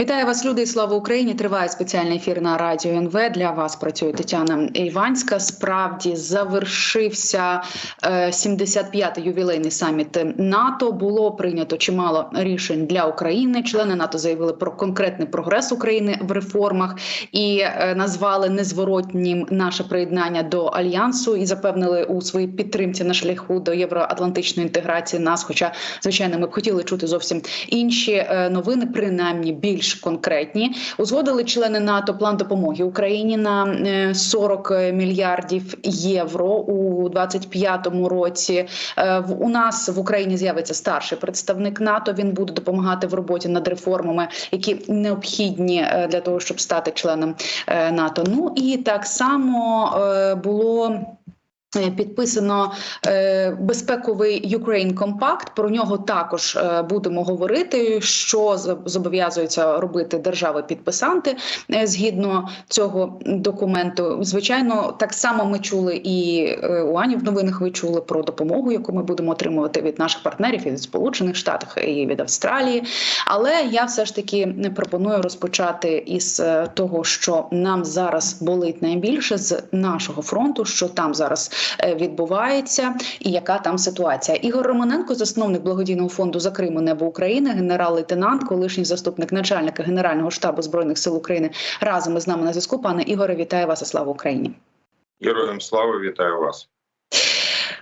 Вітаю вас, люди, і слава Україні! Триває спеціальний ефір на радіо НВ. Для вас працює Тетяна Іванська. Справді завершився е, 75-й ювілейний саміт НАТО. Було прийнято чимало рішень для України. Члени НАТО заявили про конкретний прогрес України в реформах і е, назвали незворотнім наше приєднання до альянсу і запевнили у своїй підтримці на шляху до євроатлантичної інтеграції нас. Хоча, звичайно, ми б хотіли чути зовсім інші е, новини, принаймні більш конкретні. Узгодили члени НАТО план допомоги Україні на е, 40 мільярдів євро у 25-му році. Е, У нас в Україні з'явиться старший представник НАТО. Він буде допомагати в роботі над реформами, які необхідні е, для того, щоб стати членом е, НАТО. Ну і так само е, було. Е, Підписано е, безпековий Ukraine Compact. Про нього також е, будемо говорити, що зобов'язуються робити держави-підписанти згідно цього документу. Звичайно, так само ми чули і у Ані в новинах. Ви чули про допомогу, яку ми будемо отримувати від наших партнерів і від Сполучених Штатів і від Австралії. Але я все ж таки пропоную розпочати із того, що нам зараз болить найбільше з нашого фронту, що там зараз відбувається, і яка там ситуація. Ігор Романенко, засновник благодійного фонду за Криму небо України, генерал-лейтенант, колишній заступник начальника Генерального штабу збройних сил України, разом із нами на зв'язку. Пане Ігоре, вітаю вас і слава Україні. Героям слава вітаю вас.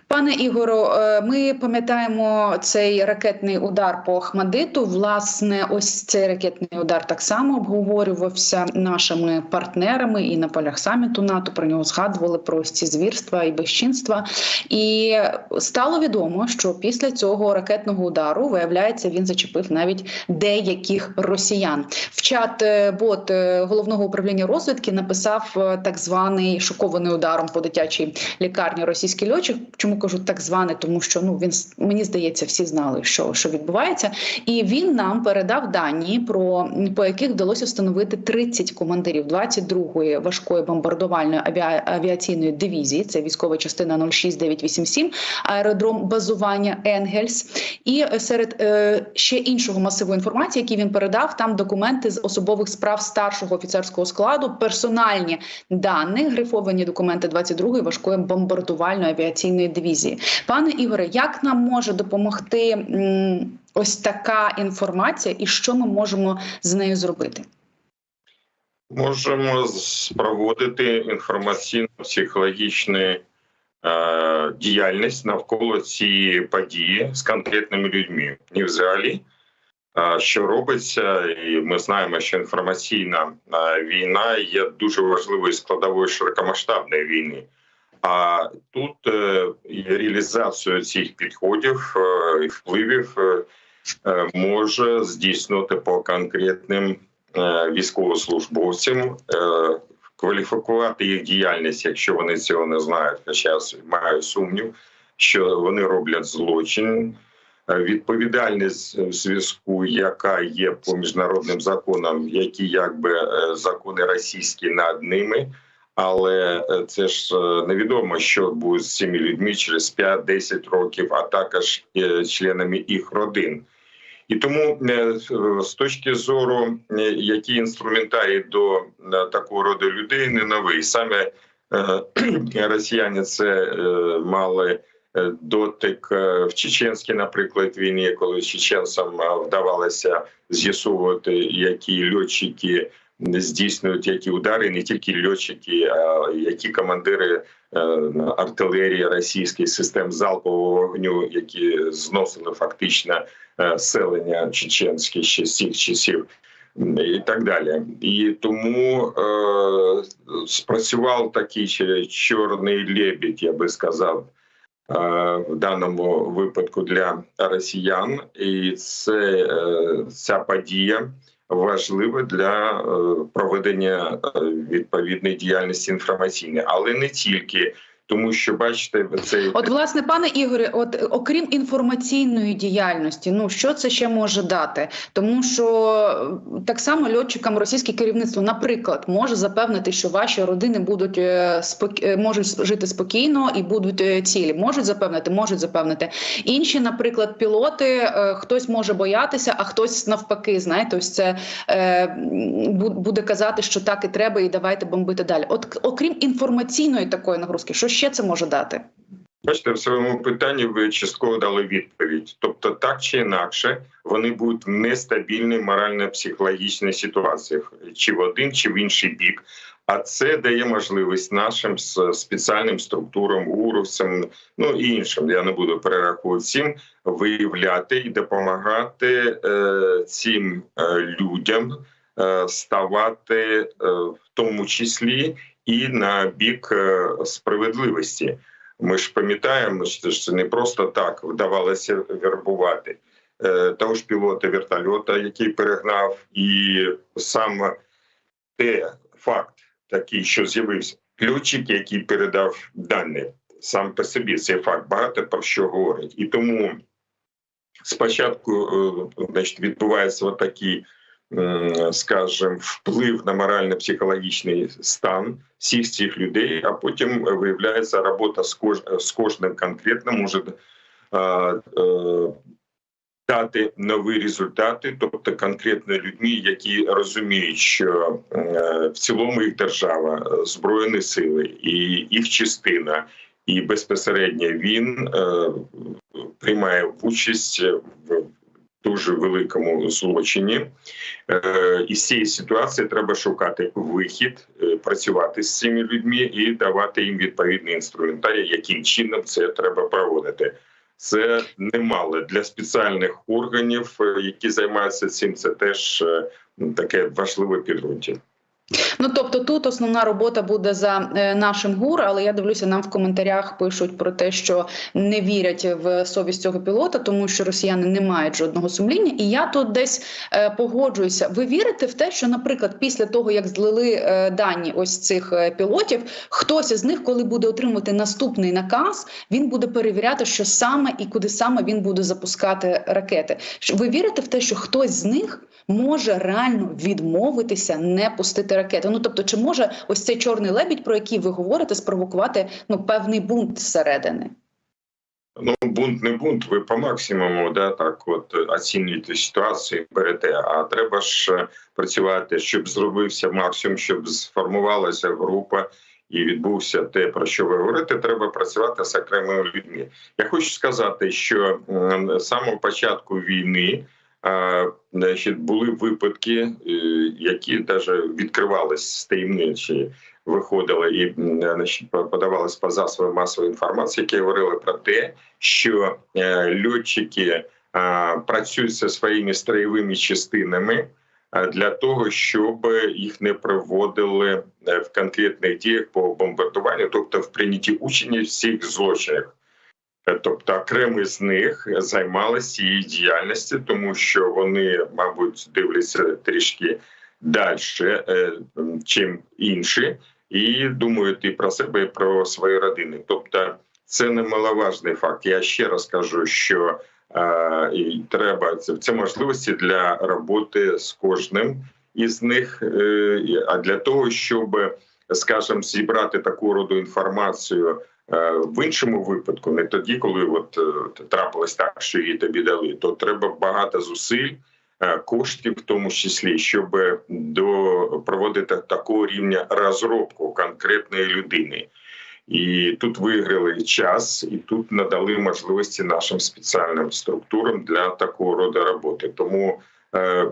Пане Ігору, е, ми пам'ятаємо цей ракетний удар по Ахмадиту. Власне, ось цей ракетний удар так само обговорювався нашими партнерами і на полях саміту НАТО. Про нього згадували про ці звірства і безчинства. І стало відомо, що після цього ракетного удару виявляється, він зачепив навіть деяких росіян. В чат е, бот е, головного управління розвідки написав так званий шокований ударом по дитячій лікарні російський льотчик. Чому кажу так званий? Тому що ну він мені здається, всі знали, що, що відбувається, і він нам передав дані про по яких вдалося встановити 30 командирів 22-ї важкої бомбардувальної авіа, авіаційної дивізії. Це військова частина 06987, аеродром базування Енгельс. І серед е, ще іншого масиву інформації, який він передав, там документи з особових справ старшого офіцерського складу, персональні дані, грифовані документи 22-ї важкої бомбардувальної авіаційної дивізії. Пане Ігоре, як нам може допомогти ось така інформація, і що ми можемо з нею зробити? Можемо спроводити інформаційно-психологічну е, діяльність навколо цієї події з конкретними людьми. І взагалі, е, що робиться, і ми знаємо, що інформаційна е, війна є дуже важливою складовою широкомасштабної війни. А тут е, реалізацію цих підходів е, і впливів е, може здійснювати по конкретним військовослужбовцям, кваліфікувати їх діяльність, якщо вони цього не знають. Хоча маю сумнів, що вони роблять злочин. Відповідальність в зв'язку, яка є по міжнародним законам, які якби закони російські над ними, але е, це ж е, невідомо, що буде з цими людьми через 5-10 років, а також е, членами їх родин. І тому з точки зору, які інструментарій до такого роду людей не новий. Саме росіяни це мали дотик в чеченській, наприклад, війні, коли чеченцям вдавалося з'ясовувати, які льотчики здійснюють які удари, не тільки льотчики, а які командири е, артилерії російських систем залпового вогню, які зносили фактично е, селення чеченське ще з цих часів. І так далі, і тому е, спрацював такий чорний лебідь, я би сказав, е, в даному випадку для росіян, і це е, ця подія важлива для е, проведення е, відповідної діяльності інформаційної, але не тільки тому що бачите, цей От, власне, пане Ігорі, от окрім інформаційної діяльності, ну що це ще може дати? Тому що так само льотчикам російське керівництво, наприклад, може запевнити, що ваші родини будуть е, спок... е, можуть жити спокійно і будуть е, цілі. Можуть запевнити, можуть запевнити. Інші, наприклад, пілоти, хтось може боятися, а хтось навпаки, знаєте, ось це буде казати, що так і треба, і давайте бомбити далі. От окрім інформаційної такої нагрузки, що ще це може дати? Бачите, в своєму питанні ви частково дали відповідь. Тобто, так чи інакше, вони будуть в нестабільній морально-психологічній ситуації, чи в один, чи в інший бік. А це дає можливість нашим спеціальним структурам, уровцям, ну і іншим. Я не буду перераховувати всім, виявляти і допомагати е, цим е, людям е, ставати, е, в тому числі і на бік е, справедливості. Ми ж пам'ятаємо, що це не просто так вдавалося вербувати Е, того ж пілота вертольота, який перегнав, і саме те факт такий, що з'явився льотчик, який передав дані. Сам по собі цей факт багато про що говорить. І тому спочатку е, значить, відбувається отакий, м, скажімо, вплив на морально-психологічний стан всіх цих людей, а потім виявляється робота з, кож... з кожним конкретно може е, е, дати нові результати, тобто конкретно людьми, які розуміють, що е, в цілому їх держава, збройні сили і їх частина, і безпосередньо він е, приймає участь в дуже великому злочині. із І з цієї ситуації треба шукати вихід, е, працювати з цими людьми і давати їм відповідний інструментарій, яким чином це треба проводити. Це немало для спеціальних органів, е, які займаються цим. Це теж е, таке важливе підґрунтя. Ну тобто тут основна робота буде за е, нашим гур, але я дивлюся, нам в коментарях пишуть про те, що не вірять в совість цього пілота, тому що росіяни не мають жодного сумління. І я тут десь е, погоджуюся. Ви вірите в те, що, наприклад, після того як злили е, дані ось цих пілотів, хтось із них, коли буде отримувати наступний наказ, він буде перевіряти, що саме і куди саме він буде запускати ракети. Ви вірите в те, що хтось з них може реально відмовитися не пустити ракети? Ну тобто, чи може ось цей чорний лебідь, про який ви говорите, спровокувати ну певний бунт зсередини? Ну, бунт не бунт, ви по максимуму, да, так от оцінюєте ситуацію, берете. А треба ж е, працювати, щоб зробився максимум, щоб сформувалася група і відбувся те, про що ви говорите. Треба працювати з окремими людьми. Я хочу сказати, що з самого початку війни. Значить, були випадки, е, які навіть відкривались з таємничі, виходили і значить, подавались по засобам масової інформації, які говорили про те, що е, льотчики е, працюють зі своїми строєвими частинами для того, щоб їх не приводили е, в конкретних діях по бомбардуванню, тобто в прийнятті учні всіх злочинах. Е, Тобто окремі з них займалися цією діяльністю, тому що вони, мабуть, дивляться трішки далі, чим інші, і думають і про себе, і про свої родини. Тобто, це немаловажний факт. Я ще раз кажу, що е, і треба це, це можливості для роботи з кожним із них. Е, а для того, щоб, скажімо, зібрати таку роду інформацію. Е, В іншому випадку, не тоді, коли от е, трапилось так, що її тобі дали, то треба багато зусиль, е, коштів, в тому числі, щоб до проводити такого рівня розробку конкретної людини. І тут виграли час, і тут надали можливості нашим спеціальним структурам для такого роду роботи. Тому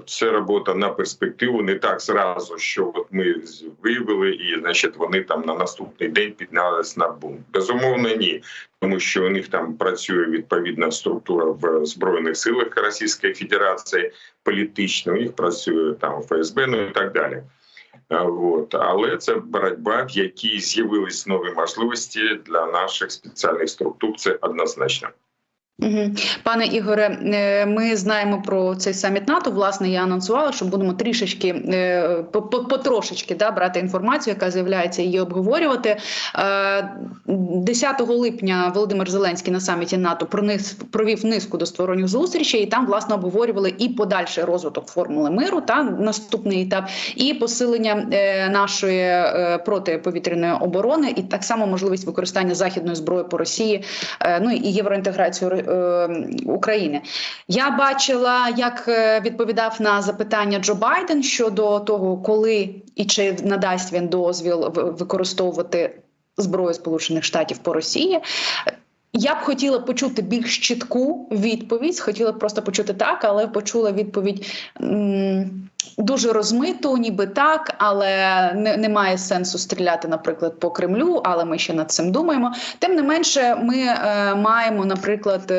це робота на перспективу, не так зразу, що от ми виявили, і значить вони там на наступний день піднялись на бунт. Безумовно, ні, тому що у них там працює відповідна структура в збройних силах Російської Федерації, політично у них працює там ФСБ, ну і так далі. От. Але це боротьба, в якій з'явились нові можливості для наших спеціальних структур. Це однозначно. Пане Ігоре, е, ми знаємо про цей саміт НАТО. Власне, я анонсувала, що будемо трішечки е, по- по- потрошечки да, брати інформацію, яка з'являється, її обговорювати. Е, 10 липня Володимир Зеленський на саміті НАТО провів низку двосторонніх зустрічей, і там власне обговорювали і подальший розвиток формули миру, та наступний етап, і посилення е, нашої е, протиповітряної оборони, і так само можливість використання західної зброї по Росії, е, ну і євроінтеграцію е, України. Я бачила, як е, відповідав на запитання Джо Байден щодо того, коли і чи надасть він дозвіл використовувати зброю Сполучених Штатів по Росії. Я б хотіла почути більш чітку відповідь. Хотіла б просто почути так, але почула відповідь дуже розмиту, ніби так, але не, немає сенсу стріляти, наприклад, по Кремлю. Але ми ще над цим думаємо. Тим не менше, ми е, маємо, наприклад.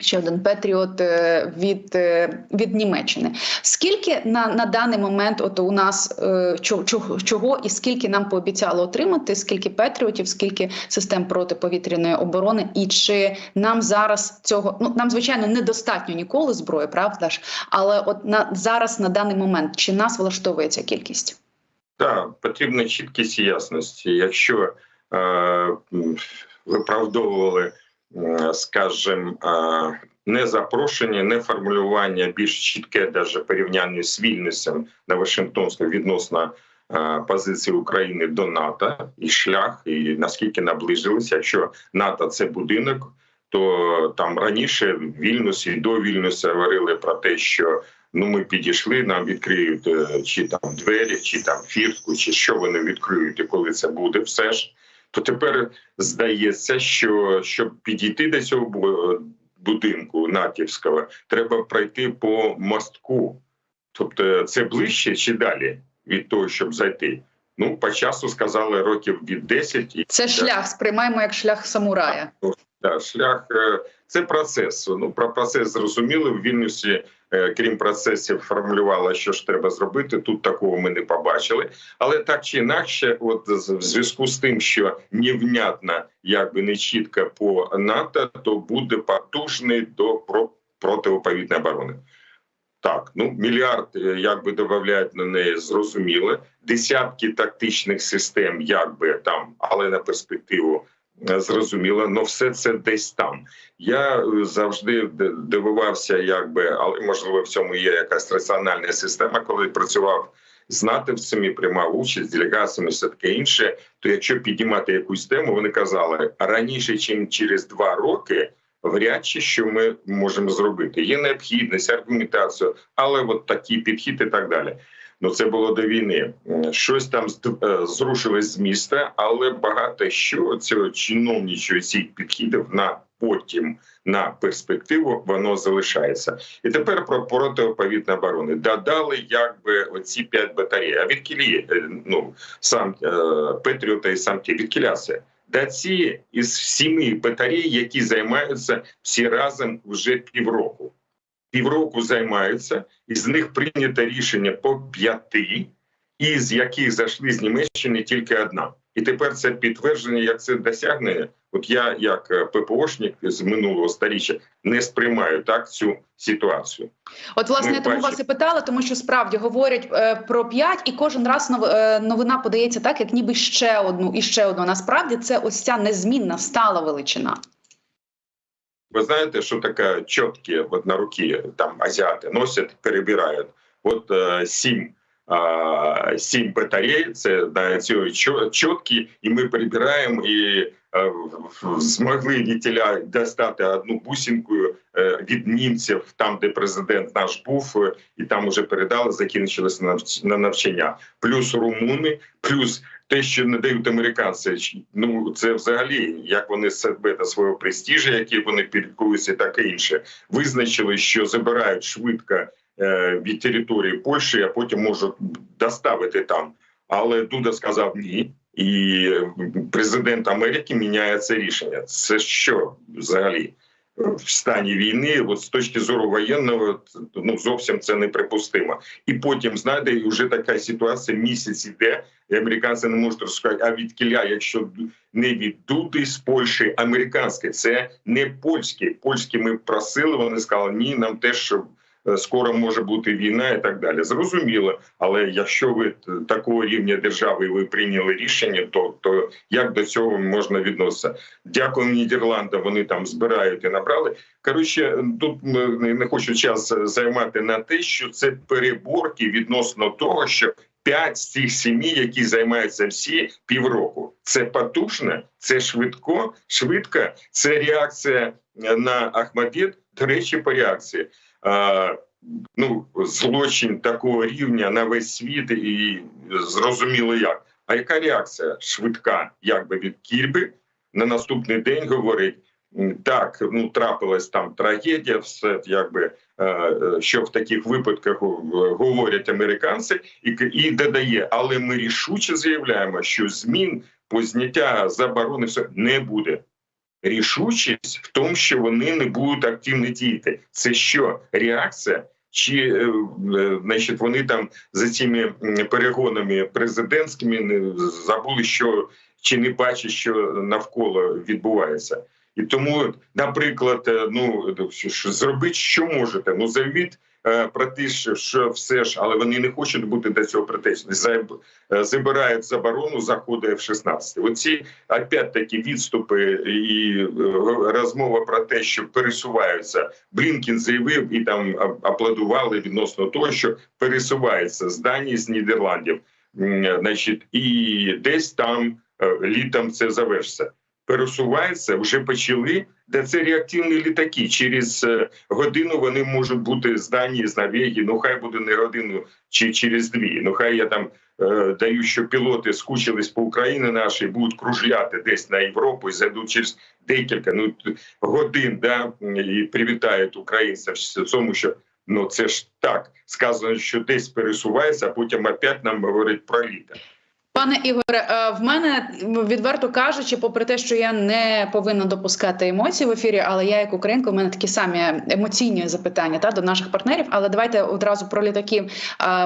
Ще один Петріот е, від, е, від Німеччини. Скільки на, на даний момент от у нас е, чого, чого, і скільки нам пообіцяло отримати? Скільки Петріотів, скільки систем протиповітряної оборони, і чи нам зараз цього ну нам звичайно недостатньо ніколи зброї, правда ж? Але от на зараз на даний момент чи нас влаштовує ця кількість? Так, потрібна чіткість і ясність. Якщо е, виправдовували, скажімо, е, не запрошення, не формулювання більш чітке, навіть порівняння з вільністю на Вашингтонському відносно е, позиції України до НАТО і шлях, і наскільки наближилися. Якщо НАТО це будинок, то там раніше в Вільнюсі і до Вільнюса говорили про те, що ну ми підійшли, нам відкриють е, чи там двері, чи там фіртку, чи що вони відкриють, і коли це буде, все ж. То тепер здається, що щоб підійти до цього будинку натівського, треба пройти по мостку. Тобто, це ближче чи далі від того, щоб зайти. Ну, по часу сказали років від 10. і Це шлях сприймаємо як шлях самурая. Да, шлях е, це процес. Ну про процес зрозуміли в Вільнюсі. е, Крім процесів, формулювала, що ж треба зробити. Тут такого ми не побачили. Але так чи інакше, от в зв'язку з тим, що невнятно, якби не чітко по НАТО, то буде потужний до про- протиповітної оборони. Так, ну мільярд е, якби додають на неї зрозуміло. Десятки тактичних систем, якби там, але на перспективу зрозуміло. але все це десь там. Я е, завжди дивувався, якби, але можливо в цьому є якась раціональна система, коли працював з натовцями, приймав участь з делегаціями, все таке інше. То якщо піднімати якусь тему, вони казали раніше, ніж через два роки. Вряд чи що ми можемо зробити. Є необхідність, аргументація, але от такий підхід і так далі. Ну це було до війни. Щось там е, зрушилось з міста, але багато що цього чиновничого цих підхідів на потім на перспективу воно залишається. І тепер про протиповітну оборони додали якби оці п'ять батарей. А від кілі ну сам е, Петріота і сам ті від кіля? Да ці із сіми батарей, які займаються всі разом вже півроку. Півроку займаються, із них прийнято рішення по п'яти, із яких зайшли з Німеччини тільки одна. І тепер це підтвердження, як це досягнення. От я, як е, ППОшник з минулого сторіччя, не сприймаю так цю ситуацію. От, власне, Ми я тому бачимо. вас і питала, тому що справді говорять е, про п'ять, і кожен раз нов, е, новина подається так, як ніби ще одну і ще одну. Насправді це ось ця незмінна стала величина. Ви знаєте, що таке чотки от на руки там азіати носять, перебирають. От е, сім, е, сім батарей, це на ці чотки, і ми перебираємо і е, змогли вітіля достати одну бусинку е, від німців, там де президент наш був, е, і там уже передали, закінчилося навч- на навчання. Плюс румуни, плюс те, що не дають американці, ну це взагалі як вони себе та свого престижу, які вони підкуються, так і інше, визначили, що забирають швидко е, від території Польщі, а потім можуть доставити там. Але Дуда сказав ні, і президент Америки міняє це рішення. Це що взагалі? В стані війни, от з точки зору воєнного, ну зовсім це неприпустимо. І потім знаєте, і вже така ситуація місяць іде, і американці не можуть розказати, а від кіля, якщо не від з Польщі, американське, це не польське. Польські ми просили. Вони сказали, ні, нам теж скоро може бути війна і так далі. Зрозуміло, але якщо ви такого рівня держави ви прийняли рішення, то, то як до цього можна відноситися? Дякую Нідерландам. Вони там збирають і набрали. Коротше, тут не хочу час займати на те, що це переборки відносно того, що п'ять з цих сім'ї, які займаються всі півроку. Це потужно, це швидко, швидко. Це реакція на Ахмадет. До речі, по реакції. Ну, злочин такого рівня на весь світ і зрозуміло як. А яка реакція швидка, якби від Кірби на наступний день говорить: так, ну трапилась там трагедія, все якби е, що в таких випадках говорять американці, і, і додає, але ми рішуче заявляємо, що змін по зняття заборони все не буде. Рішучість в тому, що вони не будуть активно діяти. Це що реакція? Чи е, е, значить вони там за цими перегонами президентськими забули, що чи не бачать, що навколо відбувається, і тому, наприклад, е, ну зробіть, що можете. Ну заявіть е, що все ж, але вони не хочуть бути до цього притечні. Е, Забирають заборону заходу F-16. Оці опять-таки відступи і е, розмова про те, що пересуваються. Блінкін заявив і там аплодували відносно того, що пересувається з Данії з Нідерландів. Значить, і десь там літом це завершиться. Пересувається, вже почали. Де це реактивні літаки. Через е, годину вони можуть бути з Данії, з Норвегії. Ну хай буде не годину чи через дві. Ну хай я там е, даю, що пілоти скучились по Україні нашій, будуть кружляти десь на Європу і зайдуть через декілька ну годин, да і привітають українців в цьому, що ну це ж так сказано, що десь пересувається, а потім опять нам говорять про літо. Пане Ігоре, е, в мене відверто кажучи, попри те, що я не повинна допускати емоцій в ефірі, але я як українка, у мене такі самі емоційні запитання та до наших партнерів. Але давайте одразу про літаки е,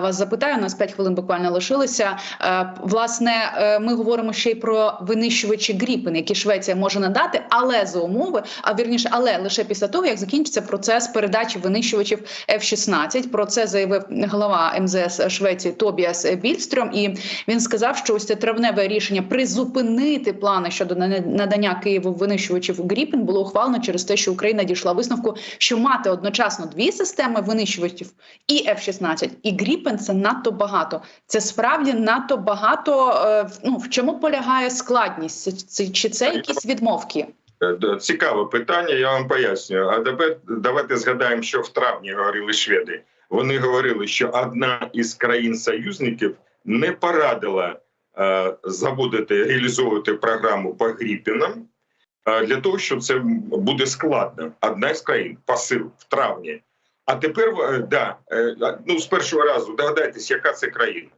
вас запитаю. У нас 5 хвилин буквально лишилося. Е, Власне, ми говоримо ще й про винищувачі Гріпен, які Швеція може надати, але за умови, а вірніше, але лише після того, як закінчиться процес передачі винищувачів F-16. Про це заявив голова МЗС Швеції Тобіас Більстрьом. І він сказав, що ось це травневе рішення призупинити плани щодо на- надання Києву винищувачів Гріпен було ухвалено через те, що Україна дійшла висновку, що мати одночасно дві системи винищувачів і F-16, і Гріпен це надто багато. Це справді надто багато. е, Ну в чому полягає складність? Чи це якісь відмовки? Е, Цікаве питання, я вам пояснюю. А давайте згадаємо, що в травні говорили шведи. Вони говорили, що одна із країн-союзників не порадила заводити реалізовувати програму по Гріпінам е, для того, що це буде складно. Одна з країн пасив в травні. А тепер е, да, е, ну з першого разу догадайтесь, яка це країна.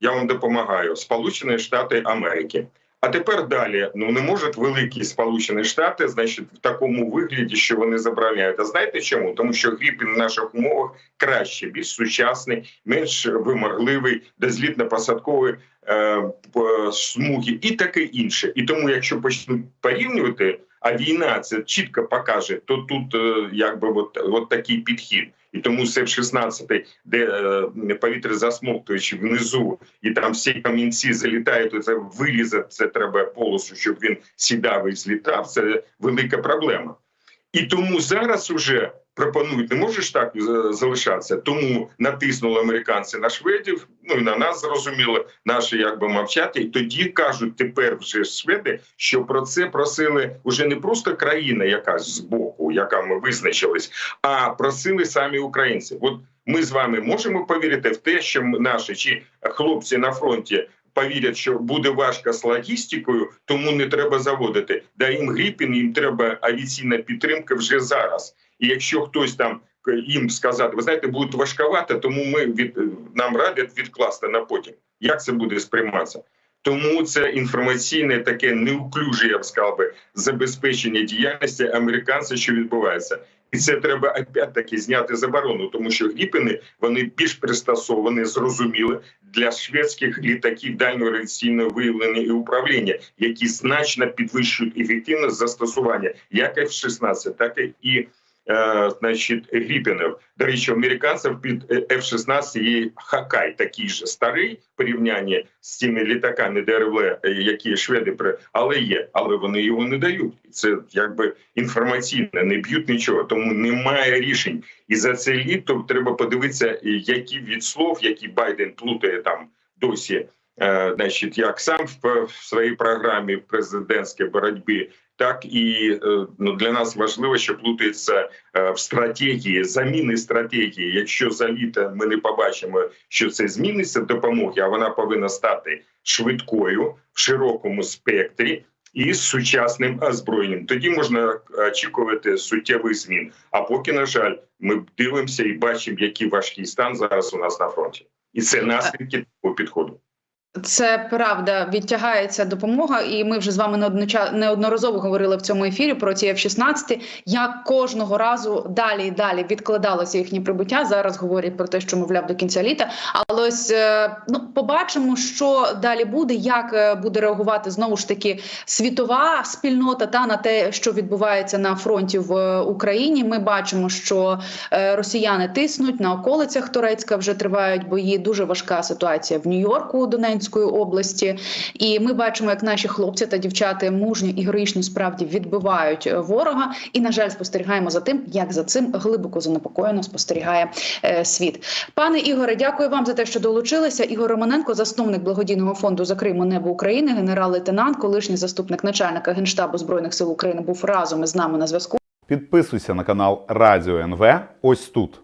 Я вам допомагаю. Сполучені Штати Америки. А тепер далі ну не можуть великі Сполучені Штати, значить, в такому вигляді, що вони забороняють. А знаєте чому? Тому що Гріпін в наших умовах краще, більш сучасний, менш вимогливий, дозлітно-посадковий е, п- смуги і таке інше. І тому, якщо почнуть порівнювати, а війна це чітко покаже, то тут е, якби от, от такий підхід. І тому все в 16 де е, повітря засмоктуючи внизу, і там всі камінці залітають, це вилізе, це треба полосу, щоб він сідав і злітав. Це велика проблема. І тому зараз уже пропонують, не можеш так е, залишатися. Тому натиснули американці на шведів, ну і на нас зрозуміло, наші якби мовчати. І тоді кажуть тепер вже шведи, що про це просили вже не просто країна, якась з боку, яка ми визначились, а просили самі українці. От ми з вами можемо повірити в те, що наші чи хлопці на фронті. Повірять, що буде важко з логістикою, тому не треба заводити. Да їм Гріпін, їм треба авіаційна підтримка вже зараз. І якщо хтось там їм сказати, ви знаєте, буде важковато, тому ми від нам радять відкласти на потім. Як це буде сприйматися? Тому це інформаційне таке неуклюже, я б сказав би, забезпечення діяльності американців, що відбувається. І це треба опять-таки зняти заборону, тому що гріпини вони більш пристосовані, зрозуміли для шведських літаків дальнього радіаційного виявлення і управління, які значно підвищують ефективність застосування як F-16, так і е, значить гріпінів. До речі, американців під F-16 є Хакай, такий же старий в порівнянні з тими літаками ДРВ, е, які шведи при але є, але вони його не дають. Це якби інформаційно не б'ють нічого, тому немає рішень. І за це літо треба подивитися, які від слов, які Байден плутає там досі. Е, значить, як сам в, в своїй програмі президентській боротьбі, так і е, ну для нас важливо, що плутається е, в стратегії, заміни стратегії. Якщо за літо ми не побачимо, що це зміниться допомоги, а вона повинна стати швидкою в широкому спектрі. І з сучасним озброєнням тоді можна очікувати суттєвих змін. А поки, на жаль, ми дивимося і бачимо, який важкий стан зараз у нас на фронті, і це наслідки такого підходу. Це правда, відтягається допомога, і ми вже з вами неодноразово говорили в цьому ефірі про ці F-16, як кожного разу далі і далі відкладалося їхнє прибуття. Зараз говорять про те, що мовляв до кінця літа. Але ось е, ну побачимо, що далі буде, як е, буде реагувати знову ж таки світова спільнота та на те, що відбувається на фронті в е, Україні. Ми бачимо, що росіяни тиснуть на околицях Турецька. Вже тривають бої. Дуже важка ситуація в Нью-Йорку, Донецької області. І ми бачимо, як наші хлопці та дівчата мужньо і героїчно справді відбивають е, ворога. І на жаль, спостерігаємо за тим, як за цим глибоко занепокоєно спостерігає е, світ. Пане Ігоре, дякую вам за те, що долучилися. Ігор Романенко, засновник благодійного фонду за Криму Небо України, генерал-лейтенант, колишній заступник начальника генштабу збройних сил України, був разом із нами на зв'язку. Підписуйся на канал Радіо НВ ось тут.